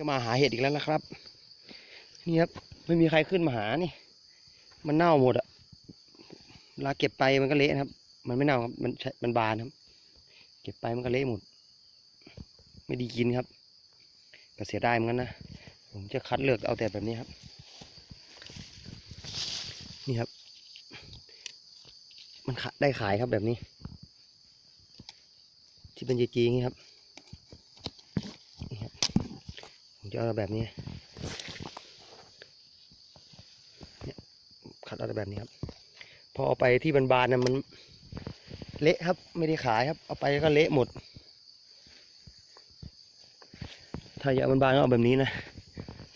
ก็มาหาเห็ดอีกแล้วนะครับ นี่ครับไม่มีใครขึ้นมาหานี่ มันเน่าหมดอะเวลาเก็บไปมันก็เละนะครับ มันไม่เน่าครับมันใช้มันบานครับ เก็บไปมันก็เละหมด ไม่ดีกินครับก็เสียดายเหมือนกันนะผมจะคัดเลือกเอาแต่แบบนี้ครับ นี่ครับ มันขะได้ขายครับแบบนี้ ที่เป็นจีๆอย่างครับนี่ครับ ผม จะเอาแบบนี้เนี่ยคัดเอาแบบนี้ครับ พอเอาไปที่บานๆนะมันเละครับ ไม่ได้ขายครับ เอาไปก็เละหมด ถ้าอยากบานๆก็เอาแบบนี้นะ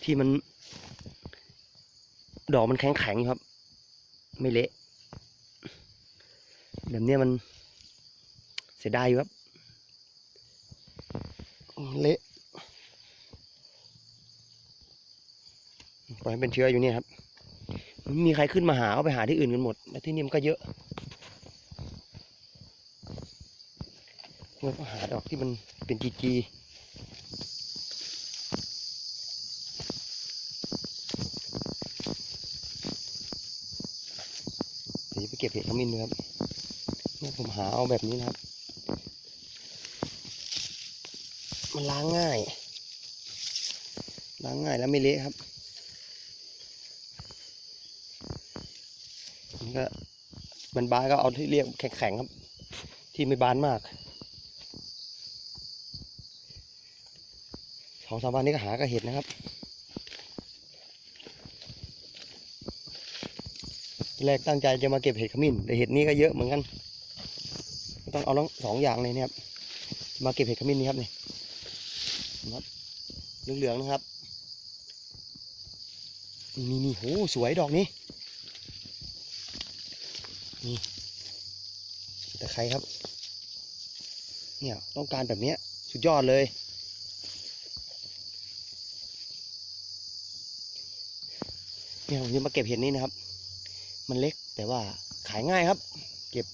ที่มัน ดอกมันแข็งๆครับ ไม่เละ แบบนี้มันเสียดายอยู่ครับ เละ ปล่อยให้เป็นเชื้ออยู่เนี่ยครับม่มีใครขึ้นมาหาเอาไปหาที่อื่นกันหมดแล้วที่นี่มันก็เยอะเราก็หาดอกที่มันเป็นจีจีเดี๋ยวจะไปเก็บเห็ดขมิ้นนะครับเนี่ยผมหาเอาแบบนี้นะครับ มันล้างง่าย ล้างง่ายแล้วไม่เละครับ นก็มันบานก็เอาที่เรียกแข็งๆครับ ที่ไม่บานมากสองสามวันนี้ก็หาก็เห็ดนะครับ แรกตั้งใจจะมาเก็บเห็ดขมิ้นแต่เห็ดนี้ก็เยอะเหมือนกัน ต้องเอาทั้งสองอย่างเลยเนี่ยครับ มาเก็บเห็ดขมิ้นนี่ครับนี่ครับเหลืองๆนะครับ นี่นี่โหสวยดอกนี้ นี่แต่ใครครับ เนี่ยต้องการแบบนี้สุดยอดเลย เนี่ยผมจะมาเก็บเห็ดนี้นะครับ มันเล็กแต่ว่าขายง่ายครับ เก็บ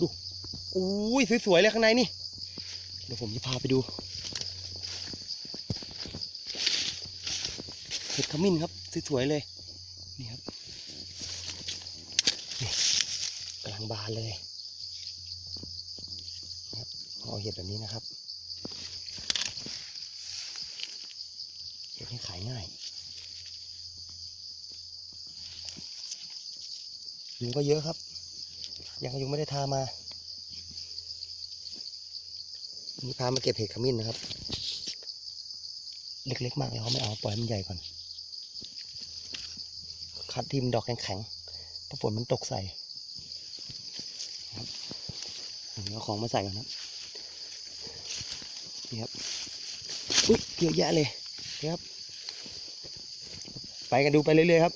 ดูอุ้ยสวยๆเลยข้างในนี่ เดี๋ยวผมจะพาไปดูเห็ดขมิ้นครับสวยๆเลย นี่ครับนี่กำลัง บานเลยครับเอาเห็ดแบบนี้นะครับเห็ดให้ขายง่ายยุงก็เยอะครับ ยังยุงไม่ได้ทามานี่พามาเก็บเห็ดขมิ้นนะครับ เล็กๆมากแล้วเขาไม่เอาปล่อยมันใหญ่ก่อน คัดที่มันดอกแข็งๆเพราะฝนมันตกใส่ครับผม เอาของมาใส่ก่อนครับนี่ครับอุ้ยเยอะแยะเลยนี่ครับ ไปกันดูไปเรื่อยๆครับ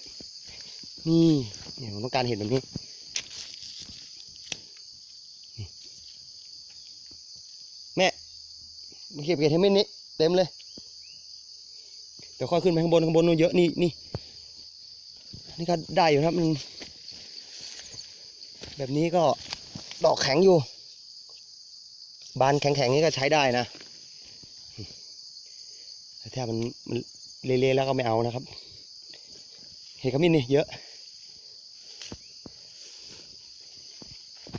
นี่เนี่ยผมต้องการเห็นแบบนี้แม่มาเก็บเห็ดให้มินนี้เต็มเลยเดี๋ยวค่อยขึ้นไปข้างบนข้างบนนู้นเยอะนี่นี่นี่ก็ได้อยู่ครับมันแบบนี้ก็ดอกแข็งอยู่ บานแข็งๆนี่ก็ใช้ได้นะแต่ถ้ามันมันเละๆแล้วก็ไม่เอานะครับ เห็ดขมิ้นนี่เยอะ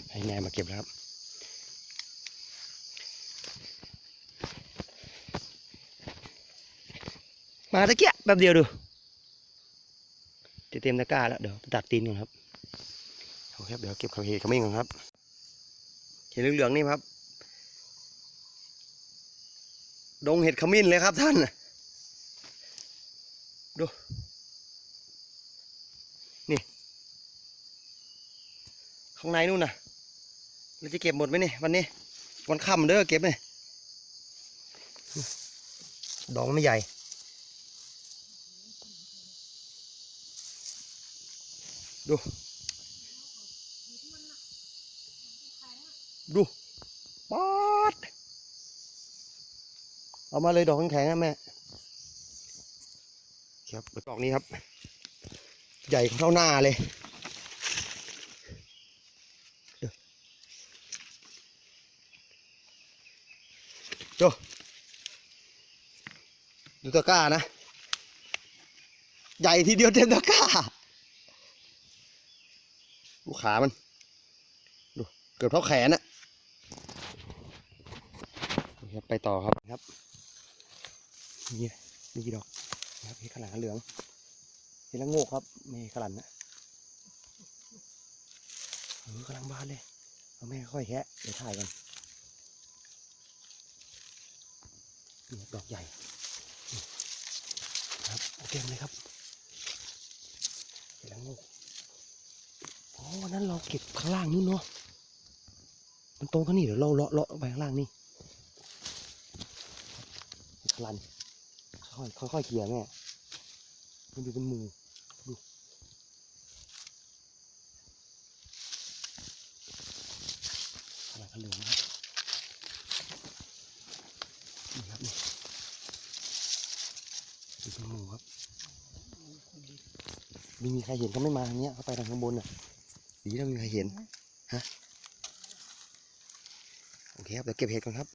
ให้แม่มาเก็บแล้วครับมาตะเกียบแบบเดียวดูจะเต็มตะกร้าแล้วเดี๋ยวตัดตีนก่อนครับโอเคเดี๋ยวเก็บเขาเห็ดขมิ้นก่อนครับเห็ดเหลืองๆนี่ครับ ดงเห็ดขมิ้นเลยครับท่าน ดู นี่ ข้างในนู่นนะเราจะเก็บหมดไหมนี่วันนี้ วันค่ำเด้อเก็บเนี่ยดอกไม่ใหญ่ ดู ดูป๊อด เอามาเลยดอกแข็งๆนะแม่ ครับดอกนี้ครับ ใหญ่เท่าหน้าเลยเดี๋ยวดูดูตะกร้านะ ใหญ่ทีเดียวเต็มตะกร้าดูขามัน ดู เกือบเท่าแขนอะนี่ครับไปต่อครับครับ นี่นี่กี่ดอกนะครับเห็ดขลังเหลืองเห็ดละโงกครับไม่ขลังนะเออกำลังบานเลยเอาแม่ค่อยแคะเดี๋ยวถ่ายกันนี่ดอกใหญ่ครับโอเต็มเลยครับเห็ดละโงกอ๋อวันนั้นเราเก็บข้างล่างนู่นเนาะมันตรงเท่านี้เดี๋ยวเราเลาะเลาะไปข้างล่างนี่ขลัง ค่อยค่อยค่อยเคลียร์แม่มันดูเป็นหมูดูขนาดเหลืองนะนี่ครับนี่ดูเป็นหมูครับไม่มีใครเห็นเขาไม่มาทางเนี้ยเขาไปทางข้างบนอะดีถ้ามีใครเห็นฮะโอเคครับเดี๋ยวเก็บเห็ดก่อนครับ